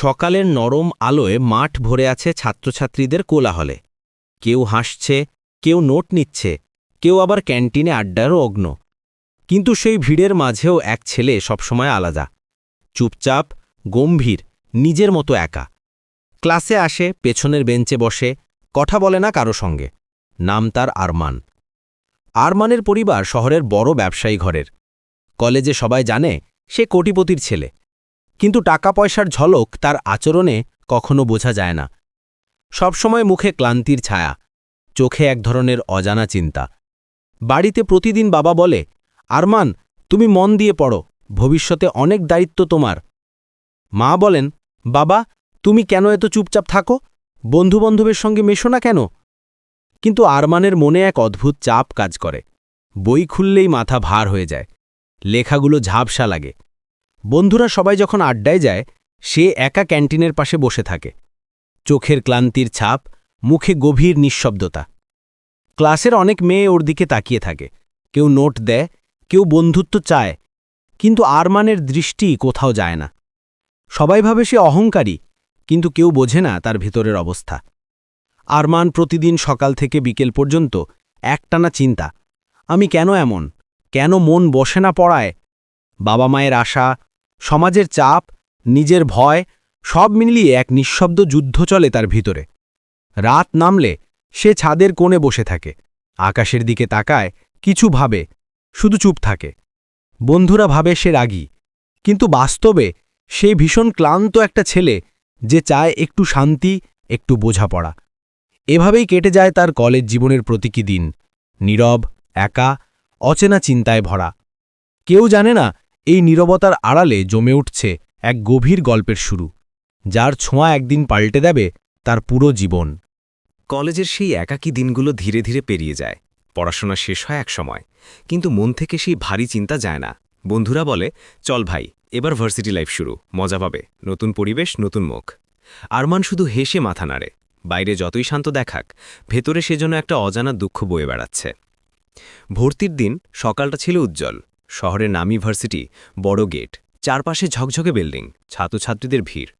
সকালের নরম আলোয় মাঠ ভরে আছে ছাত্রছাত্রীদের কোলাহলে। কেউ হাসছে, কেউ নোট নিচ্ছে, কেউ আবার ক্যান্টিনে আড্ডারও অগ্ন। কিন্তু সেই ভিড়ের মাঝেও এক ছেলে সবসময় আলাদা। চুপচাপ, গম্ভীর, নিজের মতো একা। ক্লাসে আসে, পেছনের বেঞ্চে বসে, কথা বলে না কারও সঙ্গে। নাম তার আরমান। আরমানের পরিবার শহরের বড় ব্যবসায়ী ঘরের। কলেজে সবাই জানে, সে কোটিপতির ছেলে। কিন্তু টাকা পয়সার ঝলক তার আচরণে কখনো বোঝা যায় না। সবসময় মুখে ক্লান্তির ছায়া, চোখে এক ধরনের অজানা চিন্তা। বাড়িতে প্রতিদিন বাবা বলে, আরমান, তুমি মন দিয়ে পড়ো, ভবিষ্যতে অনেক দায়িত্ব তোমার। মা বলেন, বাবা, তুমি কেন এত চুপচাপ থাকো? বন্ধুবান্ধবের সঙ্গে মেশো না কেন? কিন্তু আরমানের মনে এক অদ্ভুত চাপ কাজ করে। বই খুললেই মাথা ভার হয়ে যায়। লেখাগুলো ঝাপসা লাগে। বন্ধুরা সবাই যখন আড্ডায় যায়, সে একা ক্যান্টিনের পাশে বসে থাকে। চোখের ক্লান্তির ছাপ, মুখে গভীর নিঃশব্দতা। ক্লাসের অনেক মেয়ে ওর দিকে তাকিয়ে থাকে। কেউ নোট দেয়, কেউ বন্ধুত্ব চায়, কিন্তু আরমানের দৃষ্টি কোথাও যায় না। সবাই ভাবে সে অহংকারী, কিন্তু কেউ বোঝে না তার ভিতরের অবস্থা। আরমান প্রতিদিন সকাল থেকে বিকেল পর্যন্ত একটানা চিন্তা। আমি কেন এমন? কেন মন বসে না পড়ায়? বাবা মায়ের আশা সমাজের চাপ, নিজের ভয়, সব মিলিয়ে এক নিঃশব্দ যুদ্ধ চলে তার ভিতরে। রাত নামলে সে ছাদের কোণে বসে থাকে, আকাশের দিকে তাকায়, কিছু ভাবে, শুধু চুপ থাকে। বন্ধুরা ভাবে সে রাগী, কিন্তু বাস্তবে সে ভীষণ ক্লান্ত একটা ছেলে যে চায় একটু শান্তি, একটু বোঝাপড়া। এভাবেই কেটে যায় তার কলেজ জীবনের প্রতীকী দিন, নীরব, একা, অচেনা চিন্তায় ভরা। কেউ জানে না এই নীরবতার আড়ালে জমে উঠছে এক গভীর গল্পের শুরু, যার ছোঁয়া একদিন পাল্টে দেবে তার পুরো জীবন। কলেজের সেই একাকী দিনগুলো ধীরে ধীরে পেরিয়ে যায়। পড়াশোনা শেষ হয় এক সময়, কিন্তু মন থেকে সেই ভারী চিন্তা যায় না। বন্ধুরা বলে, চল ভাই, এবার ভার্সিটি লাইফ শুরু, মজা পাবে, নতুন পরিবেশ, নতুন মুখ। আরমান শুধু হেসে মাথা নাড়ে, বাইরে যতই শান্ত দেখাক, ভেতরে সেজন্য একটা অজানা দুঃখ বয়ে বেড়াচ্ছে। ভর্তির দিন সকালটা ছিল উজ্জ্বল শহরের নামি ভার্সিটি, বড় গেট, চারপাশে ঝকঝকে বিল্ডিং, ছাত্রছাত্রীদের ভিড়।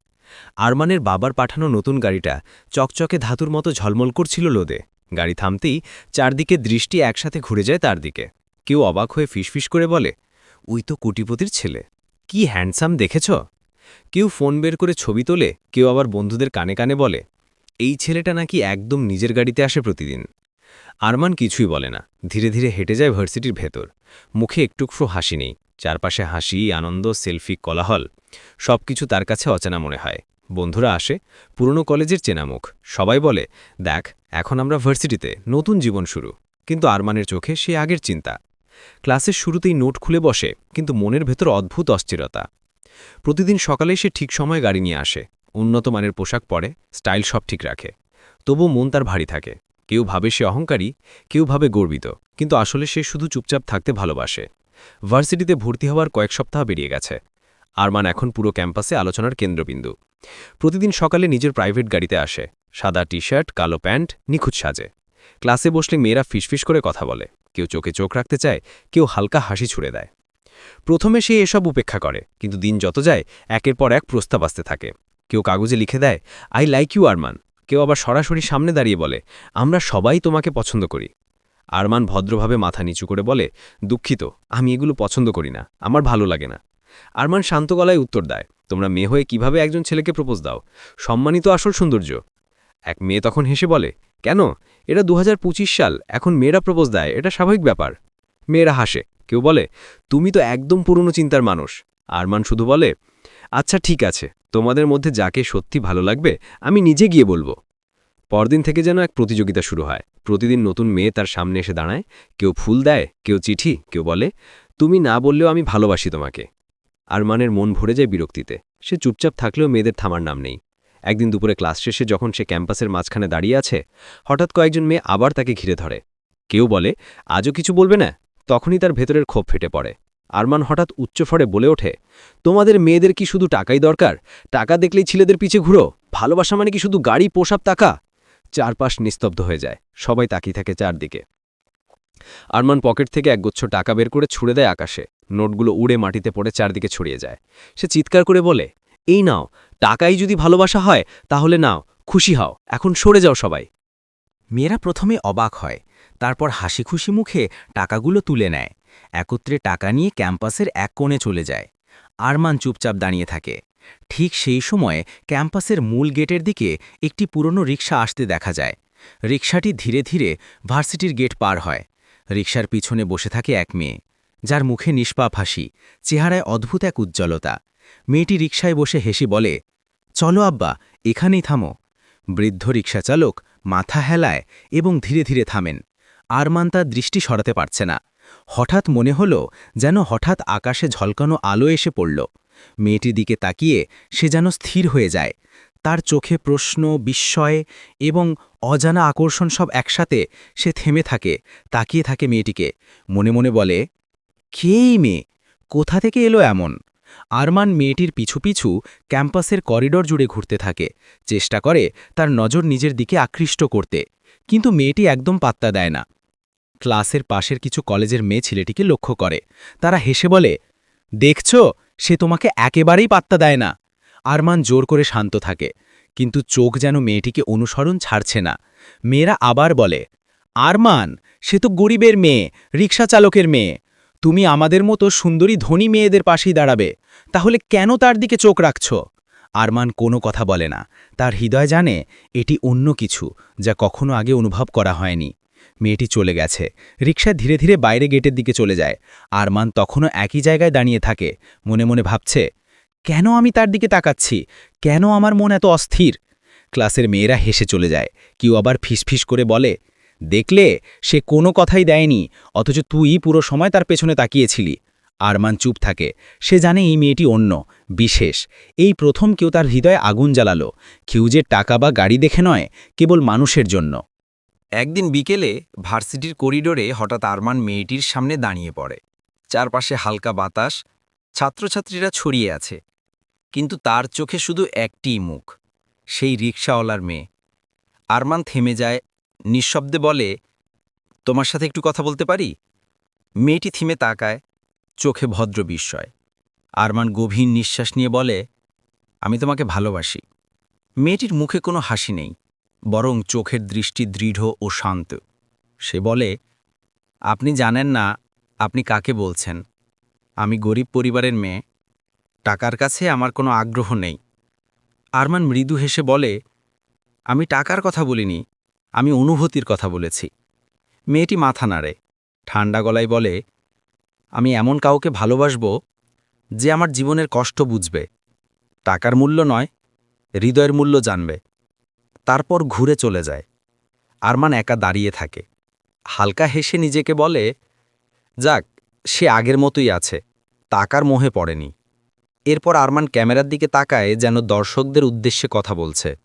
আরমানের বাবার পাঠানো নতুন গাড়িটা চকচকে ধাতুর মতো ঝলমল করছিল লোদে। গাড়ি থামতেই চারদিকে দৃষ্টি একসাথে ঘুরে যায় তার দিকে। কেউ অবাক হয়ে ফিসফিস করে বলে উই তো কোটিপতির ছেলে। কি হ্যান্ডসাম দেখেছ? কেউ ফোন বের করে ছবি তোলে, কেউ আবার বন্ধুদের কানে কানে বলে, এই ছেলেটা নাকি একদম নিজের গাড়িতে আসে প্রতিদিন। আরমান কিছুই বলে না। ধীরে ধীরে হেঁটে যায় ভার্সিটির ভেতর। মুখে একটুকরো হাসি নেই। চারপাশে হাসি, আনন্দ, সেলফি, কলাহল, সবকিছু তার কাছে অচেনা মনে হয়। বন্ধুরা আসে, পুরনো কলেজের চেনামুখ। সবাই বলে, দেখ, এখন আমরা ভার্সিটিতে, নতুন জীবন শুরু। কিন্তু আরমানের চোখে সে আগের চিন্তা। ক্লাসের শুরুতেই নোট খুলে বসে, কিন্তু মনের ভেতর অদ্ভুত অস্থিরতা। প্রতিদিন সকালে সে ঠিক সময় গাড়ি নিয়ে আসে। উন্নত মানের পোশাক পরে, স্টাইল সব ঠিক রাখে। তবু মন তার ভারী থাকে। কেউ ভাবে সে অহংকারী, কেউ ভাবে গর্বিত, কিন্তু আসলে সে শুধু চুপচাপ থাকতে ভালোবাসে। ভার্সিটিতে ভর্তি হওয়ার কয়েক সপ্তাহ বেরিয়ে গেছে। আরমান এখন পুরো ক্যাম্পাসে আলোচনার কেন্দ্রবিন্দু। প্রতিদিন সকালে নিজের প্রাইভেট গাড়িতে আসে। সাদা টি শার্ট কালো প্যান্ট, নিখুঁত সাজে। ক্লাসে বসলে মেয়েরা ফিসফিস করে কথা বলে। কেউ চোখে চোখ রাখতে চায়, কেউ হালকা হাসি ছুড়ে দেয়। প্রথমে সে এসব উপেক্ষা করে, কিন্তু দিন যত যায়, একের পর এক প্রস্তাব আসতে থাকে। কেউ কাগজে লিখে দেয়, আই লাইক ইউ, আরমান। কেউ আবার সরাসরি সামনে দাঁড়িয়ে বলে, আমরা সবাই তোমাকে পছন্দ করি। আরমান ভদ্রভাবে মাথা নিচু করে বলে, দুঃখিত, আমি এগুলো পছন্দ করি না, আমার ভালো লাগে না। আরমান শান্ত গলায় উত্তর দেয়, তোমরা মেয়ে হয়ে কীভাবে একজন ছেলেকে প্রপোজ দাও? সম্মানিত আসল সৌন্দর্য। এক মেয়ে তখন হেসে বলে, কেন? এটা দু হাজার পঁচিশ সাল, এখন মেয়েরা প্রপোজ দেয়, এটা স্বাভাবিক ব্যাপার। মেয়েরা হাসে, কেউ বলে, তুমি তো একদম পুরনো চিন্তার মানুষ। আরমান শুধু বলে আচ্ছা ঠিক আছে, তোমাদের মধ্যে যাকে সত্যি ভালো লাগবে, আমি নিজে গিয়ে বলব। পরদিন থেকে যেন এক প্রতিযোগিতা শুরু হয়। প্রতিদিন নতুন মেয়ে তার সামনে এসে দাঁড়ায়। কেউ ফুল দেয়, কেউ চিঠি, কেউ বলে, তুমি না বললেও আমি ভালোবাসি তোমাকে। আরমানের মন ভরে যায় বিরক্তিতে। সে চুপচাপ থাকলেও মেয়েদের থামার নাম নেই। একদিন দুপুরে ক্লাস শেষে যখন সে ক্যাম্পাসের মাঝখানে দাঁড়িয়ে আছে, হঠাৎ কয়েকজন মেয়ে আবার তাকে ঘিরে ধরে। কেউ বলে, আজও কিছু বলবে না? তখনই তার ভেতরের ক্ষোভ ফেটে পড়ে। আরমান হঠাৎ উচ্চফরে বলে ওঠে, তোমাদের মেয়েদের কি শুধু টাকাই দরকার? টাকা দেখলেই ছেলেদের পিছে ঘুরো। ভালোবাসা মানে কি শুধু গাড়ি, পোশাক, টাকা? চারপাশ নিস্তব্ধ হয়ে যায়। সবাই তাকিয়ে থাকে চারদিকে। আরমান পকেট থেকে একগুচ্ছ টাকা বের করে ছুড়ে দেয় আকাশে। নোটগুলো উড়ে মাটিতে পড়ে চারদিকে ছড়িয়ে যায়। সে চিৎকার করে বলে, এই নাও, টাকাই যদি ভালোবাসা হয়, তাহলে নাও, খুশি হও, এখন সরে যাও সবাই। মেয়েরা প্রথমে অবাক হয়, তারপর হাসি খুশি মুখে টাকাগুলো তুলে নেয়। একত্রে টাকা নিয়ে ক্যাম্পাসের এক কোণে চলে যায়। আরমান চুপচাপ দাঁড়িয়ে থাকে। ঠিক সেই সময়ে ক্যাম্পাসের মূল গেটের দিকে একটি পুরনো রিক্সা আসতে দেখা যায়। রিক্সাটি ধীরে ধীরে ভার্সিটির গেট পার হয়। রিক্সার পিছনে বসে থাকে এক মেয়ে। যার মুখে নিষ্পাপ হাসি, চেহারায় অদ্ভুত এক উজ্জ্বলতা। মেয়েটি রিক্সায় বসে হেসে বলে, চলো আব্বা, এখানেই থামো। বৃদ্ধ রিক্সাচালক মাথা হেলায় এবং ধীরে ধীরে থামেন। আরমান তার দৃষ্টি সরাতে পারছে না। হঠাৎ মনে হল যেন হঠাৎ আকাশে ঝলকানো আলো এসে পড়ল। মেয়েটির দিকে তাকিয়ে সে যেন স্থির হয়ে যায়। তার চোখে প্রশ্ন, বিস্ময় এবং অজানা আকর্ষণ সব একসাথে সে থেমে থাকে, তাকিয়ে থাকে মেয়েটিকে। মনে মনে বলে কেই মেয়ে? কোথা থেকে এলো এমন? আরমান মেয়েটির পিছু পিছু ক্যাম্পাসের করিডর জুড়ে ঘুরতে থাকে। চেষ্টা করে তার নজর নিজের দিকে আকৃষ্ট করতে, কিন্তু মেয়েটি একদম পাত্তা দেয় না। ক্লাসের পাশের কিছু কলেজের মেয়ে ছেলেটিকে লক্ষ্য করে। তারা হেসে বলে, দেখছ? সে তোমাকে একেবারেই পাত্তা দেয় না। আরমান জোর করে শান্ত থাকে, কিন্তু চোখ যেন মেয়েটিকে অনুসরণ ছাড়ছে না। মেয়েরা আবার বলে, আরমান, সে তো গরিবের মেয়ে রিক্সা চালকের মেয়ে। তুমি আমাদের মতো সুন্দরী ধনী মেয়েদের পাশেই দাঁড়াবে, তাহলে কেন তার দিকে চোখ রাখছ? আরমান কোনো কথা বলে না, তার হৃদয় জানে এটি অন্য কিছু, যা কখনো আগে অনুভব করা হয়নি। মেয়েটি চলে গেছে। রিক্সা ধীরে ধীরে বাইরে গেটের দিকে চলে যায়। আরমান তখনও একই জায়গায় দাঁড়িয়ে থাকে। মনে মনে ভাবছে, কেন আমি তার দিকে তাকাচ্ছি? কেন আমার মন এত অস্থির? ক্লাসের মেয়েরা হেসে চলে যায়। কেউ আবার ফিসফিস করে বলে, দেখলে, সে কোনো কথাই দেয়নি, অথচ তুই পুরো সময় তার পেছনে তাকিয়েছিলি। আরমান চুপ থাকে। সে জানে এই মেয়েটি অন্য, বিশেষ। এই প্রথম কেউ তার হৃদয়ে আগুন জ্বালালো। কেউ যে টাকা বা গাড়ি দেখে নয়, কেবল মানুষের জন্য। একদিন বিকেলে ভার্সিটির করিডোরে হঠাৎ আরমান মেয়েটির সামনে দাঁড়িয়ে পড়ে। চারপাশে হালকা বাতাস, ছাত্রছাত্রীরা ছড়িয়ে আছে। কিন্তু তার চোখে শুধু একটিই মুখ, সেই রিক্সাওয়ালার মেয়ে। আরমান থেমে যায়, নিঃশব্দে বলে, তোমার সাথে একটু কথা বলতে পারি? মেয়েটি থিমে তাকায়, চোখে ভদ্র বিস্ময়। আরমান গভীর নিঃশ্বাস নিয়ে বলে, আমি তোমাকে ভালোবাসি। মেয়েটির মুখে কোনো হাসি নেই। বরং চোখের দৃষ্টি দৃঢ় ও শান্ত। সে বলে, আপনি জানেন না আপনি কাকে বলছেন? আমি গরিব পরিবারের মেয়ে। টাকার কাছে আমার কোনো আগ্রহ নেই আরমান মৃদু হেসে বলে, আমি টাকার কথা বলিনি, আমি অনুভূতির কথা বলেছি। মেয়েটি মাথা নাড়ে ঠান্ডা গলায় বলে, আমি এমন কাউকে ভালোবাসব যে আমার জীবনের কষ্ট বুঝবে। টাকার মূল্য নয়, হৃদয়ের মূল্য জানবে। তারপর ঘুরে চলে যায়। আরমান একা দাঁড়িয়ে থাকে। হালকা হেসে নিজেকে বলে, যাক, সে আগের মতোই আছে, তাকার মোহে পড়েনি। এরপর আরমান ক্যামেরার দিকে তাকায় যেন দর্শকদের উদ্দেশ্যে কথা বলছে।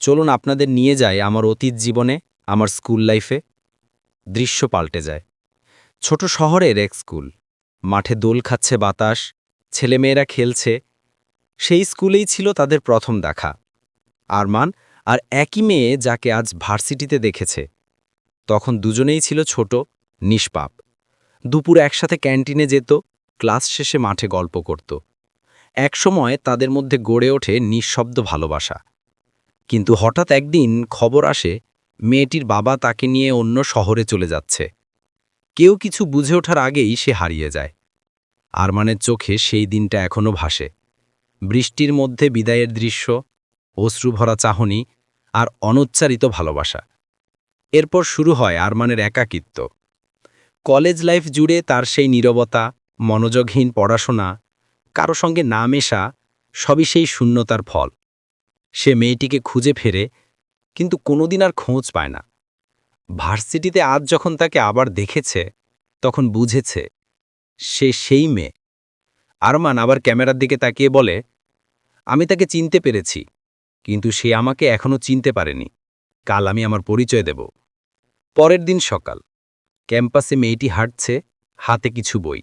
চলুন আপনাদের নিয়ে যায় আমার অতীত জীবনে, আমার স্কুল লাইফে। দৃশ্য পাল্টে যায়। ছোট শহরের এক স্কুল। মাঠে দোল খাচ্ছে বাতাস, ছেলেমেয়েরা খেলছে। সেই স্কুলেই ছিল তাদের প্রথম দেখা। আরমান আর একই মেয়ে যাকে আজ ভার্সিটিতে দেখেছে। তখন দুজনেই ছিল ছোট, নিষ্পাপ। দুপুর একসাথে ক্যান্টিনে যেত, ক্লাস শেষে মাঠে গল্প করত। একসময় তাদের মধ্যে গড়ে ওঠে নিঃশব্দ ভালোবাসা। কিন্তু হঠাৎ একদিন খবর আসে, মেয়েটির বাবা তাকে নিয়ে অন্য শহরে চলে যাচ্ছে। কেউ কিছু বুঝে ওঠার আগেই সে হারিয়ে যায়। আরমানের চোখে সেই দিনটা এখনও ভাসে। বৃষ্টির মধ্যে বিদায়ের দৃশ্য, অশ্রুভরা চাহনি আর অনুচ্চারিত ভালোবাসা। এরপর শুরু হয় আরমানের একাকিত্ব। কলেজ লাইফ জুড়ে তার সেই নীরবতা, মনোযোগহীন পড়াশোনা, কারও সঙ্গে না মেশা, সবই সেই শূন্যতার ফল। সে মেয়েটিকে খুঁজে ফেরে, কিন্তু কোনোদিন আর খোঁজ পায় না। ভার্সিটিতে আজ যখন তাকে আবার দেখেছে, তখন বুঝেছে, সে সেই মেয়ে। আরমান আবার ক্যামেরার দিকে তাকিয়ে বলে, আমি তাকে চিনতে পেরেছি। কিন্তু সে আমাকে এখনও চিনতে পারেনি। কাল আমি আমার পরিচয় দেব। পরের দিন সকাল। ক্যাম্পাসে মেয়েটি হাঁটছে, হাতে কিছু বই।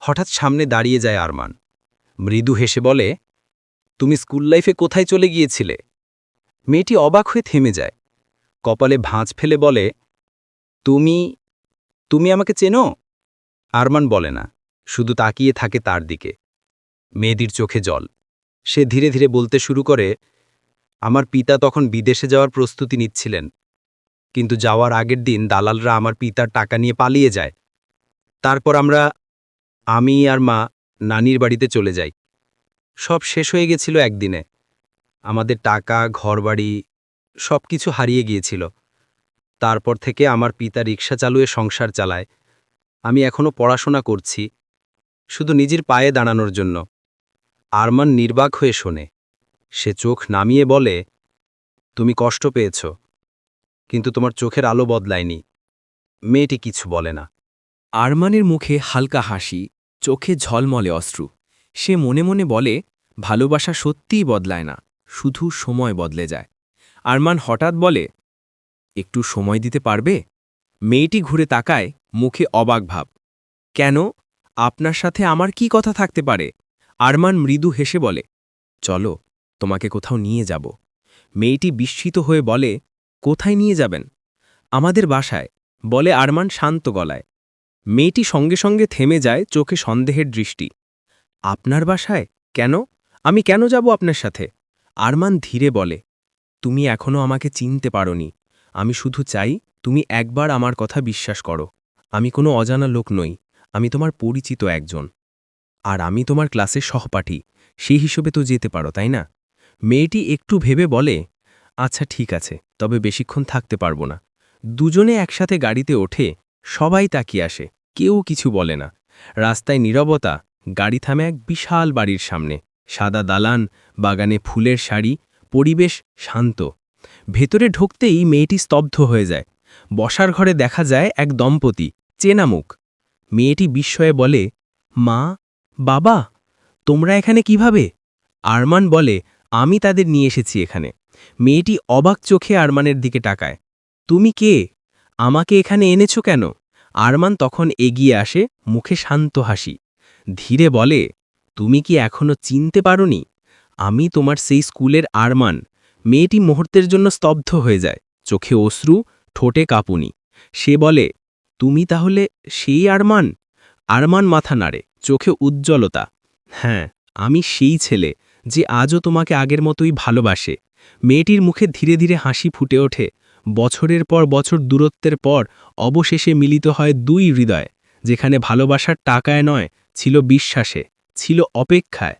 হঠাৎ সামনে দাঁড়িয়ে যায় আরমান। মৃদু হেসে বলে, তুমি স্কুল লাইফে কোথায় চলে গিয়েছিলে? মেয়েটি অবাক হয়ে থেমে যায়। কপালে ভাঁজ ফেলে বলে, তুমি তুমি আমাকে চেনো? আরমান বলে না, শুধু তাকিয়ে থাকে তার দিকে। মেয়েদির চোখে জল। সে ধীরে ধীরে বলতে শুরু করে আমার পিতা তখন বিদেশে যাওয়ার প্রস্তুতি নিচ্ছিলেন। কিন্তু যাওয়ার আগের দিন দালালরা আমার পিতার টাকা নিয়ে পালিয়ে যায়। তারপর আমরা, আমি আর মা, নানির বাড়িতে চলে যাই। সব শেষ হয়ে গেছিল একদিনে। আমাদের টাকা, ঘরবাড়ি সব কিছু হারিয়ে গিয়েছিল। তারপর থেকে আমার পিতা রিক্সা চালুয়ে সংসার চালায়। আমি এখনও পড়াশোনা করছি। শুধু নিজের পায়ে দাঁড়ানোর জন্য। আরমান নির্বাক হয়ে শোনে। সে চোখ নামিয়ে বলে, তুমি কষ্ট পেয়েছ, কিন্তু তোমার চোখের আলো বদলায়নি। মেয়েটি কিছু বলে না আরমানের মুখে হালকা হাসি, চোখে ঝলমলে অশ্রু। সে মনে মনে বলে, ভালোবাসা সত্যিই বদলায় না, শুধু সময় বদলে যায় আরমান হঠাৎ বলে, একটু সময় দিতে পারবে মেয়েটি ঘুরে তাকায়, মুখে অবাক ভাব। কেন? আপনার সাথে আমার কি কথা থাকতে পারে আরমান মৃদু হেসে বলে, চলো। তোমাকে কোথাও নিয়ে যাব। মেয়েটি বিস্মিত হয়ে বলে, কোথায় নিয়ে যাবেন? আমাদের বাসায়, বলে আরমান শান্ত গলায়। মেয়েটি সঙ্গে সঙ্গে থেমে যায় চোখে সন্দেহের দৃষ্টি। আপনার বাসায়? কেন? আমি কেন যাব আপনার সাথে? আরমান ধীরে বলে, তুমি এখনও আমাকে চিনতে পারোনি। আমি শুধু চাই তুমি একবার আমার কথা বিশ্বাস করো। আমি কোনো অজানা লোক নই। আমি তোমার পরিচিত একজন। আর আমি তোমার ক্লাসের সহপাঠী। সেই হিসেবে তো যেতে পারো, তাই না? মেয়েটি একটু ভেবে বলে আচ্ছা ঠিক আছে, তবে বেশিক্ষণ থাকতে পারব না। দুজনে একসাথে গাড়িতে ওঠে, সবাই তাকিয়ে আসে, কেউ কিছু বলে না। রাস্তায় নীরবতা, গাড়ি থামে এক বিশাল বাড়ির সামনে, সাদা দালান, বাগানে ফুলের শাড়ি পরিবেশ শান্ত। ভেতরে ঢুকতেই মেয়েটি স্তব্ধ হয়ে যায়। বসার ঘরে দেখা যায় এক দম্পতি চেনা মুখ মেয়েটি বিস্ময়ে বলে, মা, বাবা, তোমরা এখানে কীভাবে? আরমান বলে আমি তাদের নিয়ে এসেছি এখানে। মেয়েটি অবাক চোখে আরমানের দিকে তাকায়। তুমি কে? আমাকে এখানে এনেছো কেন? আরমান তখন এগিয়ে আসে, মুখে শান্ত হাসি। ধীরে বলে, তুমি কি এখনও চিনতে পারোনি? আমি তোমার সেই স্কুলের আরমান। মেয়েটি মুহূর্তের জন্য স্তব্ধ হয়ে যায়, চোখে অশ্রু, ঠোঁটে কাঁপুনি। সে বলে, তুমি তাহলে সেই আরমান? আরমান মাথা নাড়ে, চোখে উজ্জ্বলতা। হ্যাঁ আমি সেই ছেলে। যে আজও তোমাকে আগের মতোই ভালোবাসে। মেয়েটির মুখে ধীরে ধীরে হাসি ফুটে ওঠে। বছরের পর বছর দূরত্বের পর অবশেষে মিলিত হয় দুই হৃদয়, যেখানে ভালোবাসার টাকায় নয়, ছিল বিশ্বাসে, ছিল অপেক্ষায়।